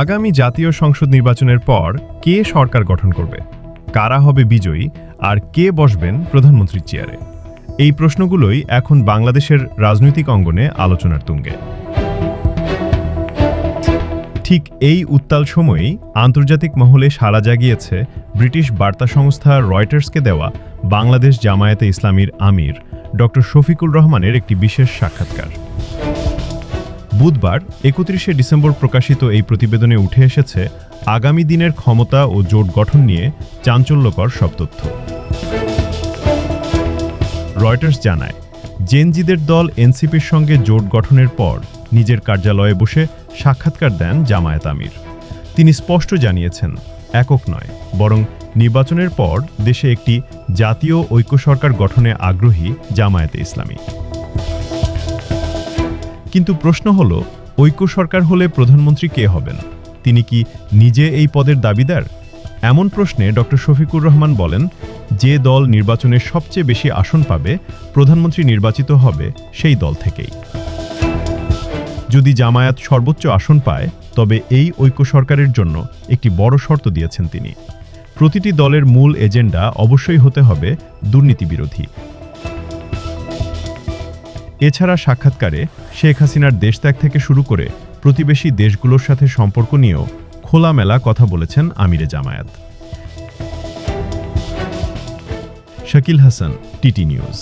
আগামী জাতীয় সংসদ নির্বাচনের পর কে সরকার গঠন করবে? কারা হবে বিজয়ী? আর কে বসবেন প্রধানমন্ত্রীর চেয়ারে? এই প্রশ্নগুলোই এখন বাংলাদেশের রাজনৈতিক অঙ্গনে আলোচনার তুঙ্গে। ঠিক এই উত্তাল সময়েই আন্তর্জাতিক মহলে সাড়া জাগিয়েছে ব্রিটিশ বার্তা সংস্থা রয়টার্সকে দেওয়া বাংলাদেশ জামায়াতে ইসলামীর আমির ড শফিকুল রহমানের একটি বিশেষ সাক্ষাৎকার। বুধবার, একত্রিশে ডিসেম্বর প্রকাশিত এই প্রতিবেদনে উঠে এসেছে আগামী দিনের ক্ষমতা ও জোট গঠন নিয়ে চাঞ্চল্যকর সব তথ্য। রয়টার্স জানায় জেনজিদের দল এনসিপির সঙ্গে জোট গঠনের পর নিজের কার্যালয়ে বসে সাক্ষাৎকার দেন জামায়াত আমির। তিনি স্পষ্ট জানিয়েছেন, একক নয়, বরং নির্বাচনের পর দেশে একটি জাতীয় ঐক্য সরকার গঠনে আগ্রহী জামায়াতে ইসলামী। কিন্তু প্রশ্ন হল, ঐক্য সরকার হলে প্রধানমন্ত্রী কে হবেন? তিনি কি নিজে এই পদের দাবিদার? এমন প্রশ্নে ড. শফিকুর রহমান বলেন, যে দল নির্বাচনে সবচেয়ে বেশি আসন পাবে, প্রধানমন্ত্রী নির্বাচিত হবে সেই দল থেকেই। যদি জামায়াত সর্বোচ্চ আসন পায়, তবে এই ঐক্য সরকারের জন্য একটি বড় শর্ত দিয়েছেন তিনি। প্রতিটি দলের মূল এজেন্ডা অবশ্যই হতে হবে দুর্নীতি বিরোধী এছাড়া সাক্ষাৎকারে শেখ হাসিনার দেশত্যাগ থেকে শুরু করে প্রতিবেশী দেশগুলোর সাথে সম্পর্ক নিয়েও খোলামেলা কথা বলেছেন আমিরে Jamaat. Shakil Hasan, TT news.